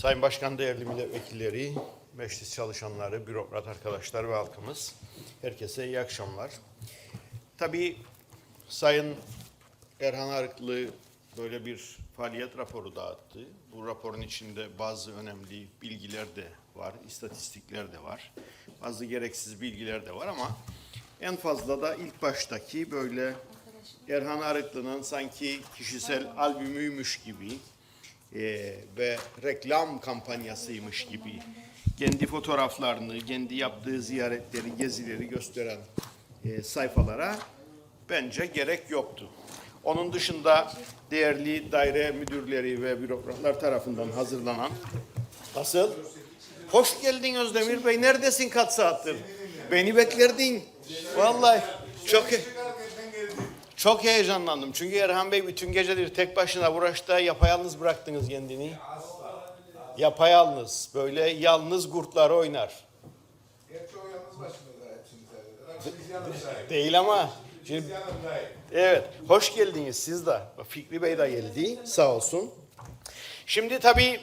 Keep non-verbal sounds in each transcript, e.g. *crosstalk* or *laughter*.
Sayın Başkan, değerli milletvekilleri, meclis çalışanları, bürokrat arkadaşlar ve halkımız, herkese iyi akşamlar. Tabii Sayın Erhan Arıklı böyle bir faaliyet raporu dağıttı. Bu raporun içinde bazı önemli bilgiler de var, istatistikler de var. Bazı gereksiz bilgiler de var ama en fazla da ilk baştaki böyle Erhan Arıklı'nın sanki kişisel albümüymüş gibi e, ve reklam kampanyasıymış gibi kendi fotoğraflarını, kendi yaptığı ziyaretleri, gezileri gösteren e, sayfalara bence gerek yoktu. Onun dışında değerli daire müdürleri ve bürokratlar tarafından hazırlanan Nasıl? Hoş geldin Özdemir Bey. Neredesin kaç saattir? Beni beklerdin. Vallahi çok çok heyecanlandım. Çünkü Erhan Bey bütün geceleri tek başına uğraşta yapayalnız bıraktınız kendini. Yapayalnız. Böyle yalnız kurtlar oynar. Gerçi o yalnız da dahil. Değil ama. Şimdi, evet. Hoş geldiniz siz de. Fikri Bey de geldi. Sağ olsun. Şimdi tabii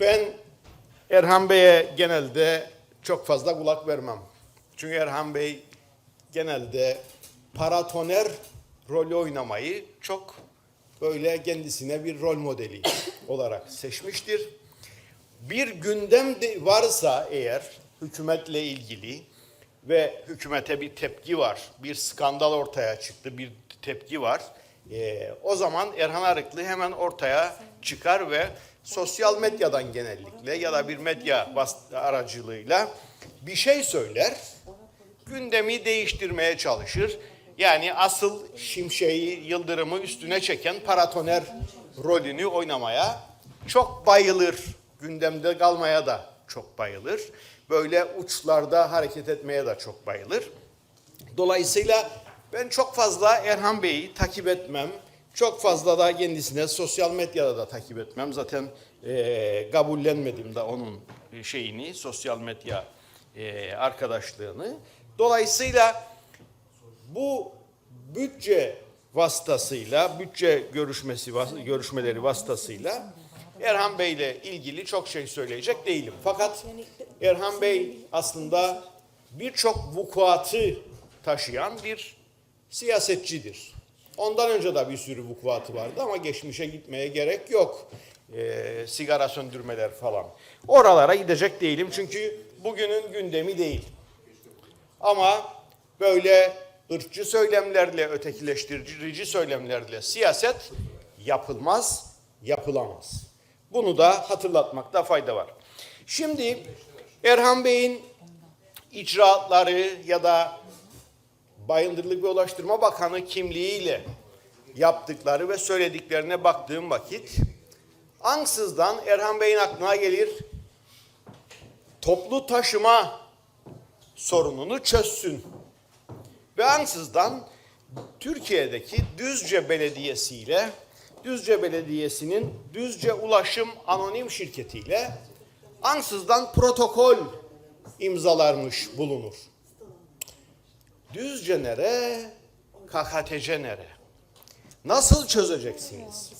ben Erhan Bey'e genelde çok fazla kulak vermem. Çünkü Erhan Bey genelde paratoner rolü oynamayı çok böyle kendisine bir rol modeli *coughs* olarak seçmiştir. Bir gündem de varsa eğer hükümetle ilgili ve hükümete bir tepki var, bir skandal ortaya çıktı, bir tepki var. eee, o zaman Erhan Arıklı hemen ortaya çıkar ve sosyal medyadan genellikle ya da bir medya aracılığıyla bir şey söyler gündemi değiştirmeye çalışır. Yani asıl şimşeği, yıldırımı üstüne çeken paratoner rolünü oynamaya çok bayılır. Gündemde kalmaya da çok bayılır. Böyle uçlarda hareket etmeye de çok bayılır. Dolayısıyla ben çok fazla Erhan Bey'i takip etmem. Çok fazla da kendisine sosyal medyada da takip etmem. Zaten eee kabullenmedim de onun şeyini, sosyal medya eee, arkadaşlığını. Dolayısıyla bu bütçe vasıtasıyla, bütçe görüşmesi görüşmeleri vasıtasıyla Erhan Bey ile ilgili çok şey söyleyecek değilim. Fakat Erhan Bey aslında birçok vukuatı taşıyan bir siyasetçidir. Ondan önce de bir sürü vukuatı vardı ama geçmişe gitmeye gerek yok. Ee, sigara söndürmeler falan. Oralara gidecek değilim çünkü bugünün gündemi değil. Ama böyle ırkçı söylemlerle, ötekileştirici söylemlerle siyaset yapılmaz, yapılamaz. Bunu da hatırlatmakta fayda var. Şimdi Erhan Bey'in icraatları ya da Bayındırlık ve Ulaştırma Bakanı kimliğiyle yaptıkları ve söylediklerine baktığım vakit ansızdan Erhan Bey'in aklına gelir toplu taşıma sorununu çözsün. Ve ansızdan Türkiye'deki Düzce Belediyesi ile Düzce Belediyesi'nin Düzce Ulaşım Anonim Şirketi ile ansızdan protokol imzalarmış bulunur. Düzce nere, KKTC nere? Nasıl çözeceksiniz?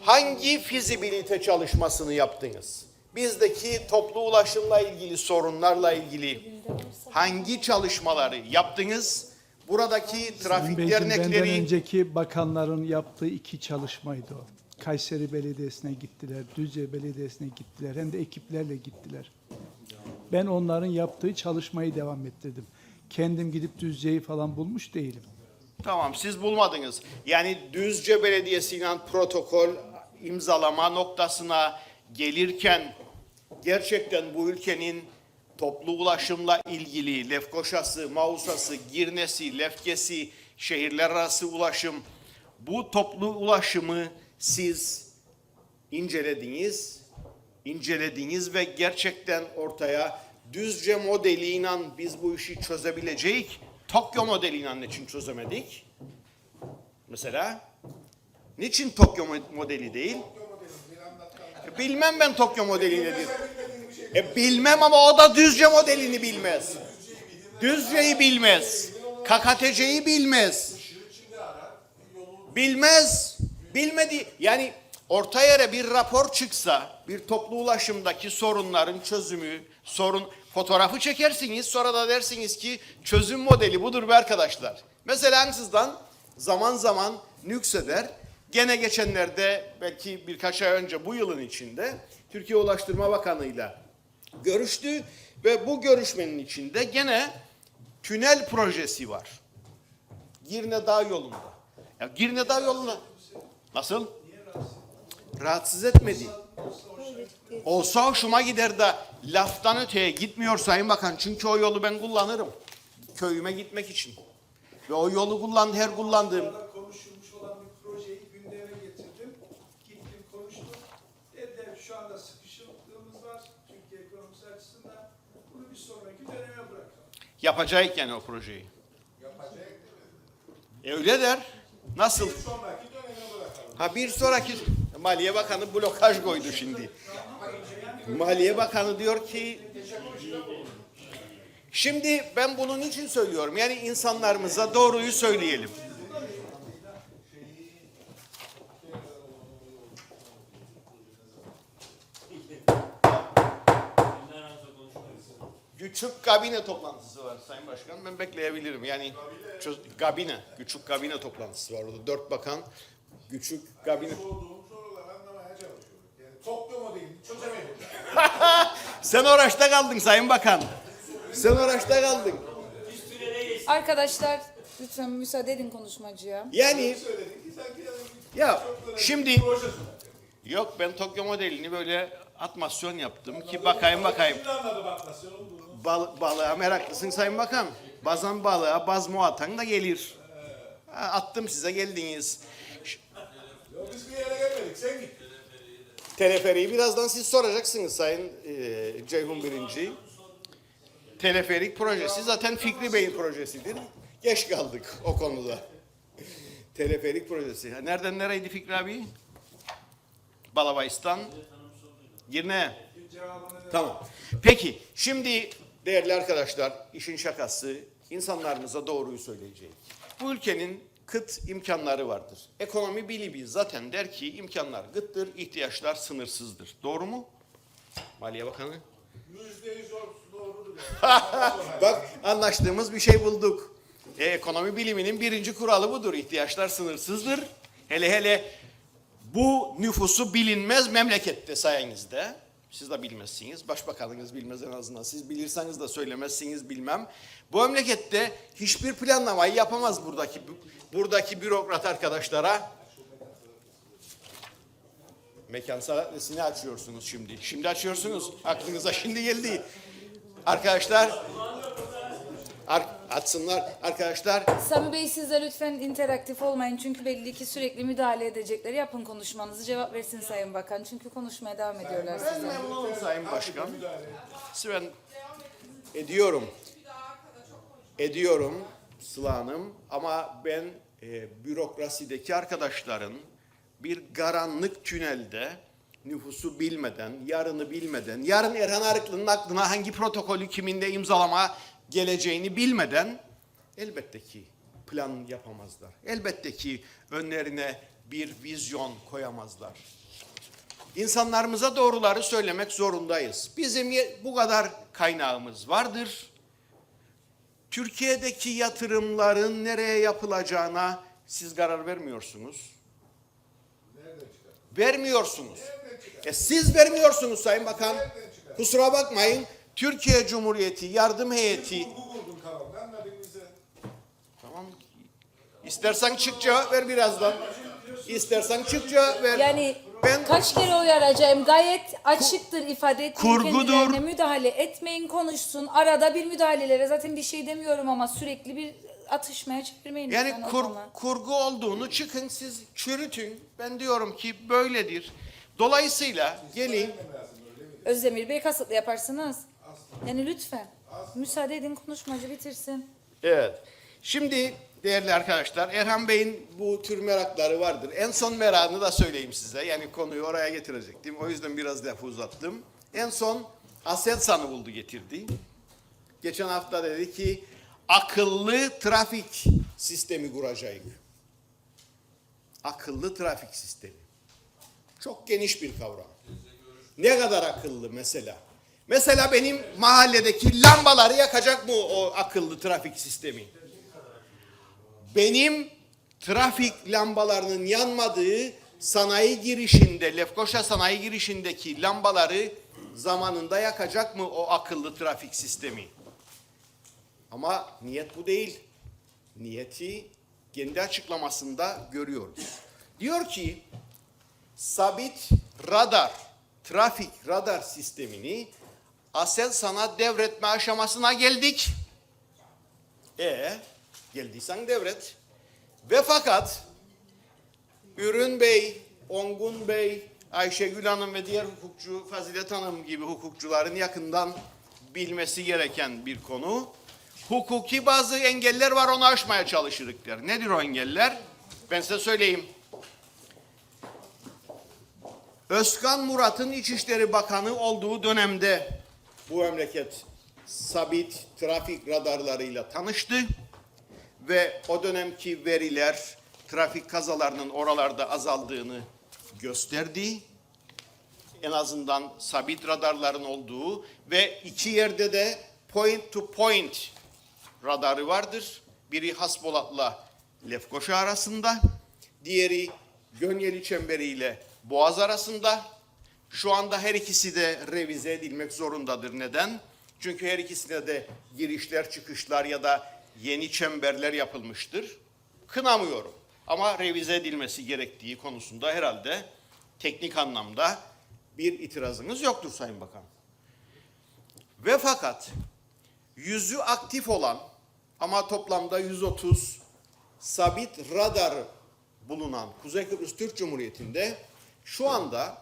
Hangi fizibilite çalışmasını yaptınız? Bizdeki toplu ulaşımla ilgili sorunlarla ilgili hangi çalışmaları yaptınız? Buradaki trafik Beyciğim, benden dernekleri önceki bakanların yaptığı iki çalışmaydı o. Kayseri Belediyesi'ne gittiler, Düzce Belediyesi'ne gittiler. Hem de ekiplerle gittiler. Ben onların yaptığı çalışmayı devam ettirdim. Kendim gidip Düzce'yi falan bulmuş değilim. Tamam siz bulmadınız. Yani Düzce Belediyesi'yle protokol imzalama noktasına gelirken gerçekten bu ülkenin toplu ulaşımla ilgili Lefkoşa'sı, Mausa'sı, Girne'si, Lefkesi, şehirler arası ulaşım bu toplu ulaşımı siz incelediniz, incelediniz ve gerçekten ortaya Düzce modeliyle biz bu işi çözebileceğiz. Tokyo modeliyle için çözemedik? Mesela niçin Tokyo mo- modeli değil? Bilmem ben Tokyo modeli nedir. E bilmem ama o da Düzce modelini bilmez. Düzce'yi bilmez. KKTC'yi bilmez. Bilmez. Bilmedi. Yani orta yere bir rapor çıksa, bir toplu ulaşımdaki sorunların çözümü, sorun fotoğrafı çekersiniz, sonra da dersiniz ki çözüm modeli budur be arkadaşlar. Mesela ansızdan zaman zaman nükseder. Gene geçenlerde belki birkaç ay önce bu yılın içinde Türkiye Ulaştırma Bakanı'yla görüştü ve bu görüşmenin içinde gene tünel projesi var. Girne Dağ yolunda. Ya Girne Dağ yoluna nasıl? Rahatsız etmedi. Olsa hoşuma gider de laftan öteye gitmiyor Sayın Bakan. Çünkü o yolu ben kullanırım. Köyüme gitmek için. Ve o yolu kullan, her kullandığım Orada konuşulmuş olan bir projeyi gündeme getirdim. Gittim konuştum. Dediler şu anda sıkışıklığımız var Türkiye ekonomisi açısından. Bunu bir sonraki döneme yapacak yani o projeyi. E öyle der. Nasıl? Sonraki döneme bırakalım. Ha bir sonraki Maliye Bakanı blokaj koydu şimdi. Maliye Bakanı diyor ki Şimdi ben bunun için söylüyorum. Yani insanlarımıza doğruyu söyleyelim. Küçük kabine toplantısı var Sayın Başkan. Ben bekleyebilirim. Yani çöz- kabine, küçük kabine toplantısı var orada. Dört bakan küçük kabine. Sorduğum soruları anlamaya çalışıyorum. Yani Tokyo modelini çözemedim. *laughs* Sen oraçta kaldın Sayın Bakan. Sen oraçta kaldın. Arkadaşlar lütfen müsaade edin konuşmacıya. Yani ya şimdi yok ben Tokyo modelini böyle atmasyon yaptım ki bakayım bakayım. Şimdi anladım. Bal, balığa meraklısın Sayın Bakan. Bazan balığa baz mu atan da gelir. Ha, attım size geldiniz. Yok biz bir yere gelmedik. Sen git. Teleferiği birazdan siz soracaksınız Sayın e, Ceyhun Birinci. Teleferik projesi zaten Fikri Bey'in projesidir. Geç kaldık o konuda. Teleferik projesi. Ha, Nereden nereydi Fikri abi? Balabayistan. Girne. Tamam. Peki şimdi değerli arkadaşlar işin şakası insanlarımıza doğruyu söyleyeceğim. Bu ülkenin kıt imkanları vardır. Ekonomi bilimi zaten der ki imkanlar gıttır, ihtiyaçlar sınırsızdır. Doğru mu? Maliye Bakanı. Yüzde yüz doğrudur. *laughs* Bak anlaştığımız bir şey bulduk. E, ekonomi biliminin birinci kuralı budur. İhtiyaçlar sınırsızdır. Hele hele bu nüfusu bilinmez memlekette sayenizde. Siz de bilmezsiniz. Başbakanınız bilmez en azından. Siz bilirseniz de söylemezsiniz bilmem. Bu memlekette hiçbir planlamayı yapamaz buradaki buradaki bürokrat arkadaşlara. Mekan saatlisini açıyorsunuz şimdi. Şimdi açıyorsunuz. Aklınıza şimdi geldi. Arkadaşlar ar- açsınlar arkadaşlar. Sami Bey siz de lütfen interaktif olmayın çünkü belli ki sürekli müdahale edecekler. Yapın konuşmanızı cevap versin Sayın Bakan çünkü konuşmaya devam ediyorlar Ben size. memnunum Sayın Başkan. Ben ediyorum. Ediyorum Sıla Hanım ama ben e, bürokrasideki arkadaşların bir karanlık tünelde nüfusu bilmeden, yarını bilmeden, yarın Erhan Arıklı'nın aklına hangi protokolü kiminde imzalama geleceğini bilmeden elbette ki plan yapamazlar. Elbette ki önlerine bir vizyon koyamazlar. İnsanlarımıza doğruları söylemek zorundayız. Bizim bu kadar kaynağımız vardır. Türkiye'deki yatırımların nereye yapılacağına siz karar vermiyorsunuz. Vermiyorsunuz. E siz vermiyorsunuz Sayın Bakan. Kusura bakmayın. Türkiye Cumhuriyeti Yardım Heyeti. Tamam. İstersen çık cevap ver birazdan. İstersen çık cevap ver. Yani ben kaç kere uyaracağım gayet açıktır ifade etmeyin Kurgudur. kendilerine müdahale etmeyin konuşsun. Arada bir müdahalelere zaten bir şey demiyorum ama sürekli bir atışmaya çevirmeyin. Yani lütfen o kur- kurgu olduğunu çıkın siz çürütün. Ben diyorum ki böyledir. Dolayısıyla gelin Özdemir Bey kasıtlı yaparsınız. Yani lütfen. Müsaade edin konuşmacı bitirsin. Evet. Şimdi değerli arkadaşlar Erhan Bey'in bu tür merakları vardır. En son merakını da söyleyeyim size. Yani konuyu oraya getirecektim. O yüzden biraz lafı uzattım. En son Aselsan'ı buldu getirdi. Geçen hafta dedi ki akıllı trafik sistemi kuracağız. Akıllı trafik sistemi. Çok geniş bir kavram. Ne kadar akıllı mesela? Mesela benim mahalledeki lambaları yakacak mı o akıllı trafik sistemi? Benim trafik lambalarının yanmadığı sanayi girişinde, Lefkoşa sanayi girişindeki lambaları zamanında yakacak mı o akıllı trafik sistemi? Ama niyet bu değil. Niyeti kendi açıklamasında görüyoruz. Diyor ki sabit radar, trafik radar sistemini Aselsan'a devretme aşamasına geldik. E geldiysen devret. Ve fakat Ürün Bey, Ongun Bey, Ayşegül Hanım ve diğer hukukçu Fazilet Hanım gibi hukukçuların yakından bilmesi gereken bir konu. Hukuki bazı engeller var onu aşmaya çalışırık der. Nedir o engeller? Ben size söyleyeyim. Özkan Murat'ın İçişleri Bakanı olduğu dönemde bu memleket sabit trafik radarlarıyla tanıştı ve o dönemki veriler trafik kazalarının oralarda azaldığını gösterdi. En azından sabit radarların olduğu ve iki yerde de point to point radarı vardır. Biri Hasbolat'la Lefkoşa arasında, diğeri Gönyeli Çemberi ile Boğaz arasında. Şu anda her ikisi de revize edilmek zorundadır. Neden? Çünkü her ikisine de girişler, çıkışlar ya da yeni çemberler yapılmıştır. Kınamıyorum. Ama revize edilmesi gerektiği konusunda herhalde teknik anlamda bir itirazınız yoktur Sayın Bakan. Ve fakat yüzü aktif olan ama toplamda 130 sabit radar bulunan Kuzey Kıbrıs Türk Cumhuriyeti'nde şu anda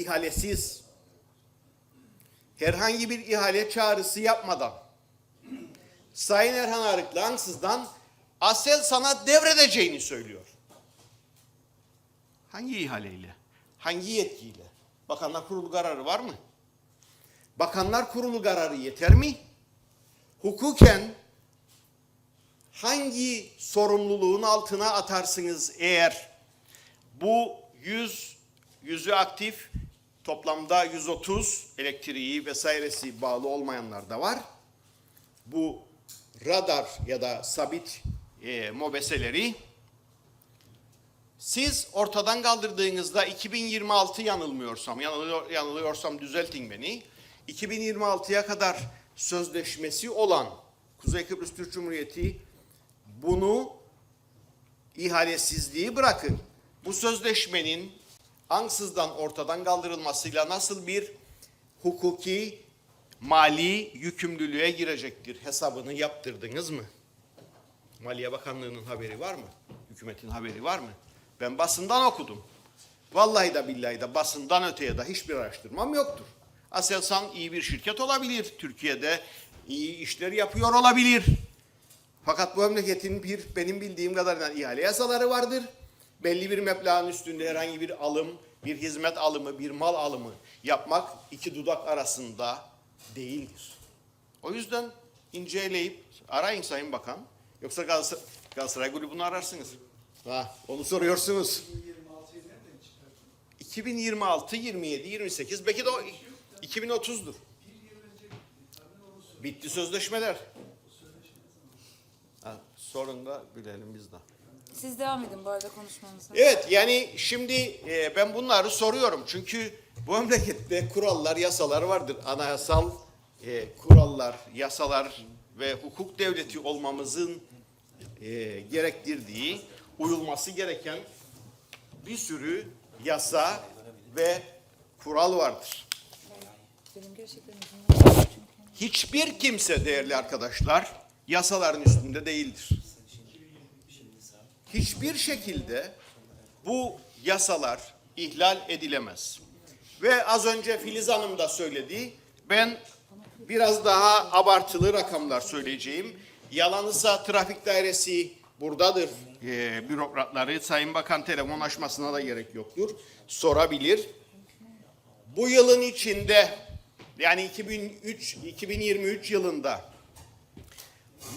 ihalesiz herhangi bir ihale çağrısı yapmadan Sayın Erhan Arıklı ansızdan Asel sana devredeceğini söylüyor. Hangi ihaleyle? Hangi yetkiyle? Bakanlar Kurulu kararı var mı? Bakanlar Kurulu kararı yeter mi? Hukuken hangi sorumluluğun altına atarsınız eğer bu 100 yüzü aktif toplamda 130 elektriği vesairesi bağlı olmayanlar da var. Bu radar ya da sabit e, mobeseleri siz ortadan kaldırdığınızda 2026 yanılmıyorsam, yanılıyor, yanılıyorsam düzeltin beni. 2026'ya kadar sözleşmesi olan Kuzey Kıbrıs Türk Cumhuriyeti bunu ihalesizliği bırakın. Bu sözleşmenin ansızdan ortadan kaldırılmasıyla nasıl bir hukuki mali yükümlülüğe girecektir hesabını yaptırdınız mı? Maliye Bakanlığı'nın haberi var mı? Hükümetin haberi var mı? Ben basından okudum. Vallahi da billahi de basından öteye de hiçbir araştırmam yoktur. Aselsan iyi bir şirket olabilir. Türkiye'de iyi işler yapıyor olabilir. Fakat bu memleketin bir benim bildiğim kadarıyla ihale yasaları vardır. Belli bir meblağın üstünde herhangi bir alım, bir hizmet alımı, bir mal alımı yapmak iki dudak arasında değildir. O yüzden inceleyip arayın Sayın Bakan. Yoksa Galatasaray, Galatasaray grubunu ararsınız. Ha, onu soruyorsunuz. 2026, 27, 28 belki de o 2030'dur. Bitti sözleşmeler. Ha, sorun da bilelim biz de. Siz devam edin bu arada konuşmanıza. Evet yani şimdi e, ben bunları soruyorum. Çünkü bu memlekette kurallar, yasalar vardır. Anayasal e, kurallar, yasalar ve hukuk devleti olmamızın e, gerektirdiği, uyulması gereken bir sürü yasa ve kural vardır. Hiçbir kimse değerli arkadaşlar yasaların üstünde değildir. Hiçbir şekilde bu yasalar ihlal edilemez. Ve az önce Filiz Hanım da söyledi. Ben biraz daha abartılı rakamlar söyleyeceğim. Yalanısa trafik dairesi buradadır. Ee, bürokratları Sayın Bakan telefon açmasına da gerek yoktur. Sorabilir. Bu yılın içinde yani 2003 2023 yılında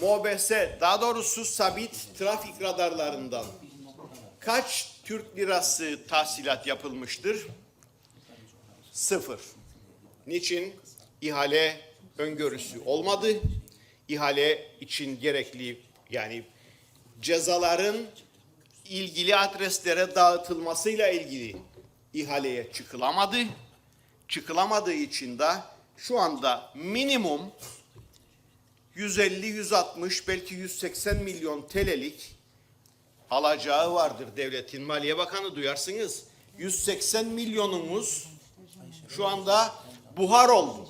MOBESE daha doğrusu sabit trafik radarlarından kaç Türk lirası tahsilat yapılmıştır? Sıfır. Niçin? İhale öngörüsü olmadı. İhale için gerekli yani cezaların ilgili adreslere dağıtılmasıyla ilgili ihaleye çıkılamadı. Çıkılamadığı için de şu anda minimum 150, 160 belki 180 milyon TL'lik alacağı vardır devletin. Maliye Bakanı duyarsınız. 180 milyonumuz şu anda buhar oldu.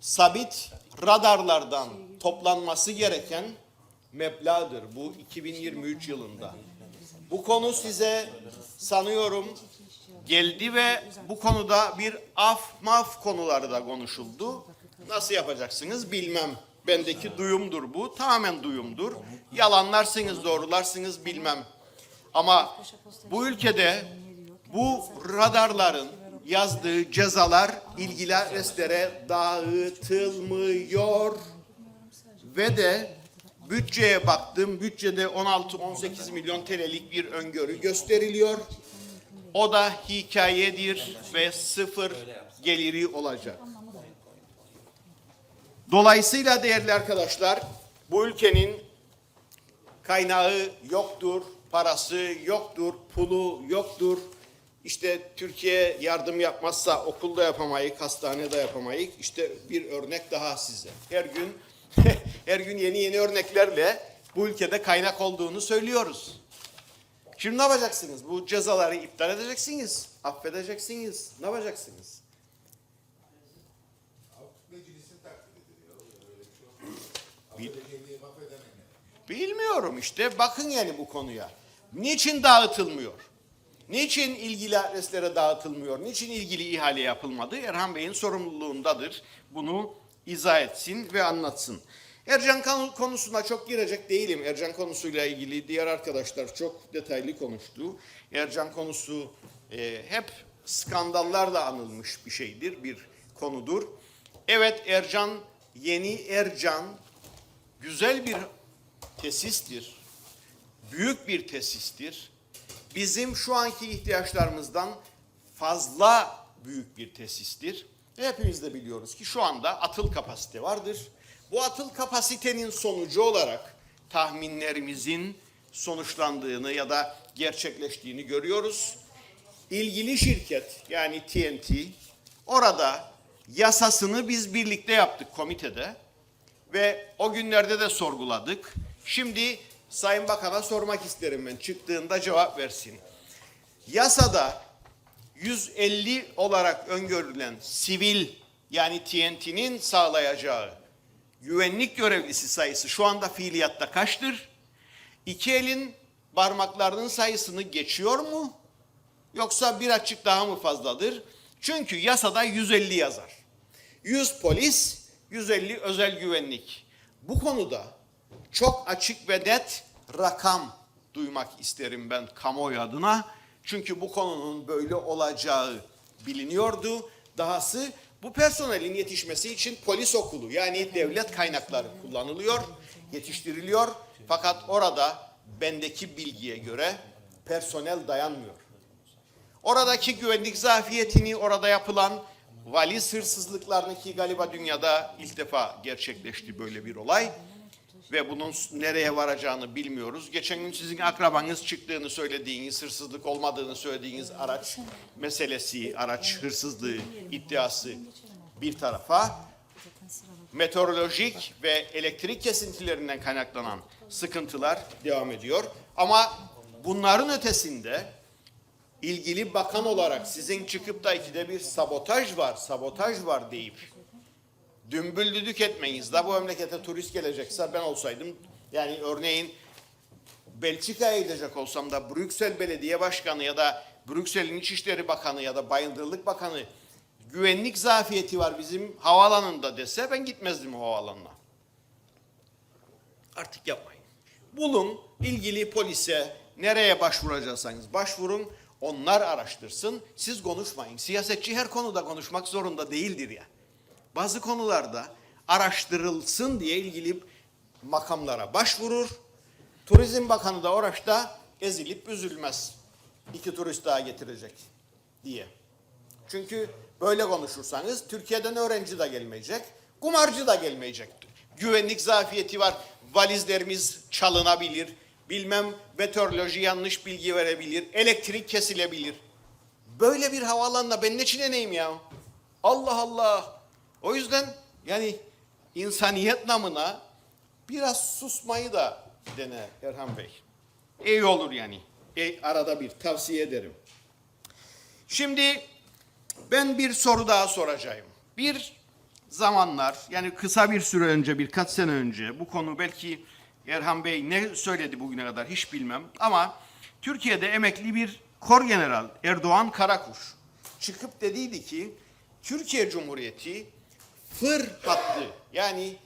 Sabit radarlardan toplanması gereken meblağdır bu 2023 yılında. Bu konu size sanıyorum geldi ve bu konuda bir af maf konuları da konuşuldu. Nasıl yapacaksınız bilmem. Bendeki duyumdur bu. Tamamen duyumdur. Yalanlarsınız, doğrularsınız bilmem. Ama bu ülkede bu radarların yazdığı cezalar ilgili adreslere dağıtılmıyor ve de bütçeye baktım. Bütçede 16-18 milyon TL'lik bir öngörü gösteriliyor. O da hikayedir ve sıfır geliri olacak. Dolayısıyla değerli arkadaşlar bu ülkenin kaynağı yoktur, parası yoktur, pulu yoktur. İşte Türkiye yardım yapmazsa okulda yapamayız, hastanede yapamayız. İşte bir örnek daha size. Her gün *laughs* her gün yeni yeni örneklerle bu ülkede kaynak olduğunu söylüyoruz. Şimdi ne yapacaksınız? Bu cezaları iptal edeceksiniz, affedeceksiniz. Ne yapacaksınız? Meclisin takdir ediliyor. Öyle bir şey affedemem. Bilmiyorum işte bakın yani bu konuya. Niçin dağıtılmıyor? Niçin ilgili adreslere dağıtılmıyor? Niçin ilgili ihale yapılmadı? Erhan Bey'in sorumluluğundadır. Bunu izah etsin ve anlatsın. Ercan konu- konusuna çok girecek değilim. Ercan konusuyla ilgili diğer arkadaşlar çok detaylı konuştu. Ercan konusu e, hep skandallarla anılmış bir şeydir, bir konudur. Evet Ercan, yeni Ercan güzel bir tesistir. Büyük bir tesistir. Bizim şu anki ihtiyaçlarımızdan fazla büyük bir tesistir. Hepimiz de biliyoruz ki şu anda atıl kapasite vardır. Bu atıl kapasitenin sonucu olarak tahminlerimizin sonuçlandığını ya da gerçekleştiğini görüyoruz. İlgili şirket yani TNT orada yasasını biz birlikte yaptık komitede ve o günlerde de sorguladık. Şimdi Sayın Bakan'a sormak isterim ben çıktığında cevap versin. Yasada 150 olarak öngörülen sivil yani TNT'nin sağlayacağı güvenlik görevlisi sayısı şu anda fiiliyatta kaçtır? İki elin parmaklarının sayısını geçiyor mu? Yoksa bir açık daha mı fazladır? Çünkü yasada 150 yazar. 100 polis, 150 özel güvenlik. Bu konuda çok açık ve net rakam duymak isterim ben kamuoyu adına. Çünkü bu konunun böyle olacağı biliniyordu. Dahası bu personelin yetişmesi için polis okulu yani devlet kaynakları kullanılıyor, yetiştiriliyor. Fakat orada bendeki bilgiye göre personel dayanmıyor. Oradaki güvenlik zafiyetini orada yapılan valiz hırsızlıklarını ki galiba dünyada ilk defa gerçekleşti böyle bir olay. Ve bunun nereye varacağını bilmiyoruz. Geçen gün sizin akrabanız çıktığını söylediğiniz, hırsızlık olmadığını söylediğiniz araç meselesi, araç hırsızlığı iddiası bir tarafa meteorolojik ve elektrik kesintilerinden kaynaklanan sıkıntılar devam ediyor. Ama bunların ötesinde ilgili bakan olarak sizin çıkıp da ikide bir sabotaj var, sabotaj var deyip dümbül düdük etmeyiz da bu memlekete turist gelecekse ben olsaydım yani örneğin Belçika'ya gidecek olsam da Brüksel Belediye Başkanı ya da Brüksel'in İçişleri Bakanı ya da Bayındırlık Bakanı güvenlik zafiyeti var bizim havaalanında dese ben gitmezdim havaalanına. Artık yapmayın. Bulun ilgili polise nereye başvuracaksanız başvurun. Onlar araştırsın. Siz konuşmayın. Siyasetçi her konuda konuşmak zorunda değildir ya. Bazı konularda araştırılsın diye ilgili makamlara başvurur. Turizm Bakanı da oraçta ezilip üzülmez. İki turist daha getirecek diye. Çünkü böyle konuşursanız Türkiye'den öğrenci de gelmeyecek, kumarcı da gelmeyecek. Güvenlik zafiyeti var, valizlerimiz çalınabilir, bilmem meteoroloji yanlış bilgi verebilir, elektrik kesilebilir. Böyle bir havaalanına ben ne çileneyim ya? Allah Allah. O yüzden yani insaniyet namına biraz susmayı da dene Erhan Bey. İyi olur yani. E, arada bir tavsiye ederim. Şimdi ben bir soru daha soracağım. Bir zamanlar yani kısa bir süre önce birkaç sene önce bu konu belki Erhan Bey ne söyledi bugüne kadar hiç bilmem ama Türkiye'de emekli bir kor general Erdoğan Karakuş çıkıp dediydi ki Türkiye Cumhuriyeti fır hattı. Yani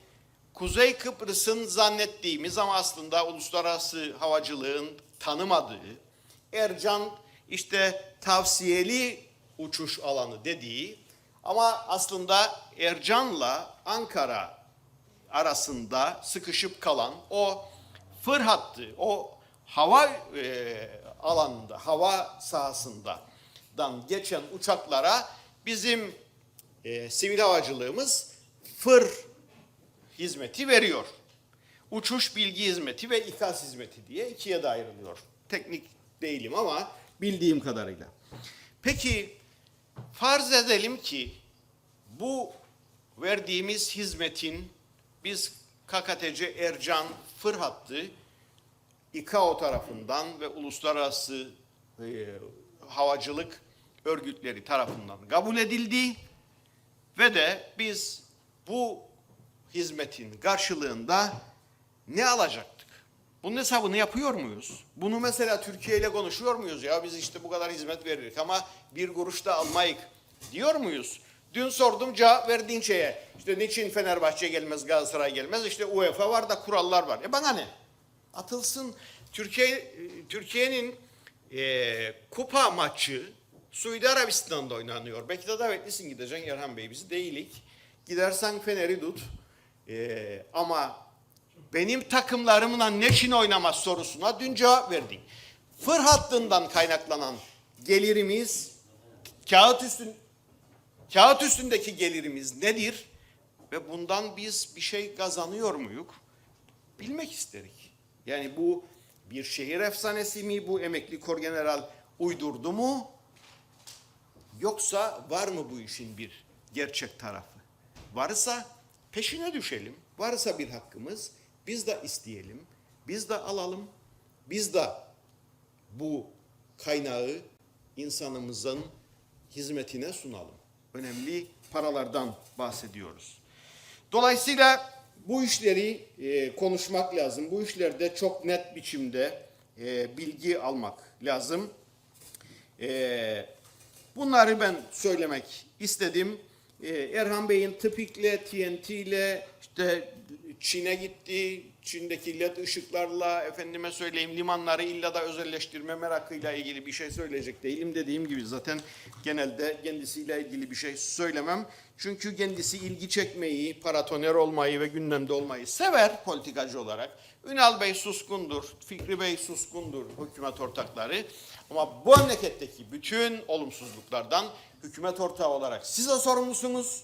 Kuzey Kıbrıs'ın zannettiğimiz ama aslında uluslararası havacılığın tanımadığı Ercan işte tavsiyeli uçuş alanı dediği ama aslında Ercan'la Ankara arasında sıkışıp kalan o fır hattı, o hava e, alanında, hava sahasından geçen uçaklara bizim e, sivil havacılığımız fır hizmeti veriyor. Uçuş bilgi hizmeti ve ikaz hizmeti diye ikiye de ayrılıyor. Teknik değilim ama bildiğim kadarıyla. Peki farz edelim ki bu verdiğimiz hizmetin biz KKTC Ercan Fır hattı İKAO tarafından ve uluslararası e, havacılık örgütleri tarafından kabul edildi ve de biz bu hizmetin karşılığında ne alacaktık? Bunun hesabını yapıyor muyuz? Bunu mesela Türkiye ile konuşuyor muyuz? Ya biz işte bu kadar hizmet veririk ama bir kuruş da almayık diyor muyuz? Dün sordum cevap verdiğin şeye. İşte niçin Fenerbahçe gelmez, Galatasaray gelmez? İşte UEFA var da kurallar var. E bana ne? Atılsın. Türkiye Türkiye'nin e, kupa maçı Suudi Arabistan'da oynanıyor. Belki de davetlisin gideceksin Erhan Bey biz değilik. Gidersen Fener'i tut. E, ama benim takımlarımla neşin oynamaz sorusuna dün cevap verdin. Fır hattından kaynaklanan gelirimiz kağıt üstün kağıt üstündeki gelirimiz nedir? Ve bundan biz bir şey kazanıyor muyuk? Bilmek isterik. Yani bu bir şehir efsanesi mi? Bu emekli korgeneral uydurdu mu? Yoksa var mı bu işin bir gerçek tarafı? Varsa peşine düşelim. Varsa bir hakkımız biz de isteyelim. Biz de alalım. Biz de bu kaynağı insanımızın hizmetine sunalım. Önemli paralardan bahsediyoruz. Dolayısıyla bu işleri e, konuşmak lazım. Bu işlerde çok net biçimde e, bilgi almak lazım. E, bunları ben söylemek istedim. E, Erhan Bey'in tıpikle, TNT ile işte Çin'e gitti. Çin'deki led ışıklarla efendime söyleyeyim limanları illa da özelleştirme merakıyla ilgili bir şey söyleyecek değilim. Dediğim gibi zaten genelde kendisiyle ilgili bir şey söylemem. Çünkü kendisi ilgi çekmeyi, paratoner olmayı ve gündemde olmayı sever politikacı olarak. Ünal Bey suskundur, Fikri Bey suskundur hükümet ortakları. Ama bu memleketteki bütün olumsuzluklardan hükümet ortağı olarak siz de sorumlusunuz.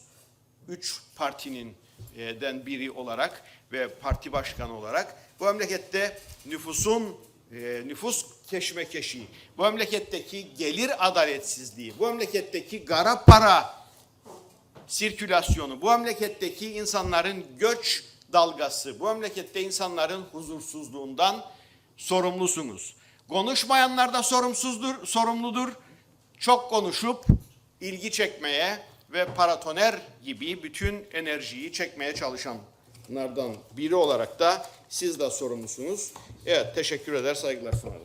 Üç partinin den biri olarak ve parti başkanı olarak bu memlekette nüfusun e, nüfus keşmekeşi, bu memleketteki gelir adaletsizliği, bu memleketteki gara para sirkülasyonu, bu memleketteki insanların göç dalgası, bu memlekette insanların huzursuzluğundan sorumlusunuz. Konuşmayanlar da sorumsuzdur, sorumludur. Çok konuşup ilgi çekmeye ve paratoner gibi bütün enerjiyi çekmeye çalışanlardan biri olarak da siz de sorumlusunuz. Evet, teşekkür eder, saygılar sunarım.